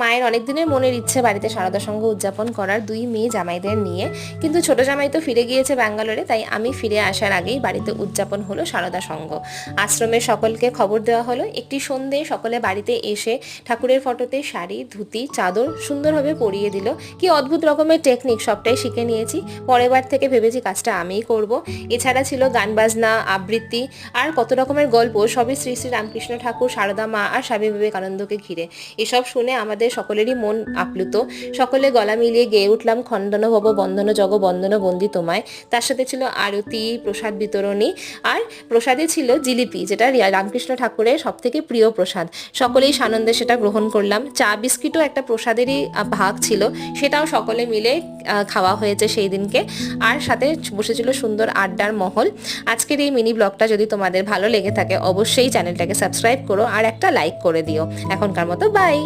মায়ের অনেক দিনের মনের ইচ্ছে বাড়িতে সারদা সঙ্গ উদযাপন করার দুই মেয়ে জামাইদের নিয়ে। কিন্তু ছোট জামাই তো ফিরে গিয়েছে ব্যাঙ্গালোরে, তাই আমি ফিরে আসার আগেই বাড়িতে উদযাপন হলো সারদা সঙ্গ। আশ্রমের সকলকে খবর দেওয়া হলো, একটি সন্ধে সকলে বাড়িতে এসে ঠাকুরের ফটোতে শাড়ি, ধুতি, চাদর সুন্দরভাবে পরিয়ে দিল। কি অদ্ভুত রকমের টেকনিক সবটাই শিখে নিয়েছি। পরের বার থেকে ভেবেছি কাজটা আমিই করব। এছাড়া ছিল গান বাজনা, আবৃত্তি আর কত রকমের গল্প, সবই শ্রী শ্রী রামকৃষ্ণ ঠাকুর, সারদা মা আর স্বামী বিবেকানন্দকে ঘিরে। এসব শুনে আমাদের সকলেরই মন আপ্লুত। সকলে গলা মিলিয়ে গেয়ে উঠলাম খণ্ডন ভব বন্দন জগ বন্দন বন্দি তোমায়। তার সাথে ছিল আরতি, প্রসাদ বিতরণী, আর প্রসাদে ছিল জিলিপি, যেটা রামকৃষ্ণ ঠাকুরের সব থেকে প্রিয় প্রসাদ। সকলেই সানন্দে সেটা গ্রহণ করলাম। চা বিস্কিটও একটা প্রসাদেরই ভাগ ছিল। সেটাও সকলে মিলে খাওয়া হয়েছে সেই দিনকে। আর সাথে বসেছিল সুন্দর আড্ডার মহল। আজকের এই মিনি ব্লগটা যদি তোমাদের ভালো লেগে থাকে, অবশ্যই চ্যানেলটাকে সাবস্ক্রাইব করো আর একটা লাইক করে দিও। এখনকার মতো বাই।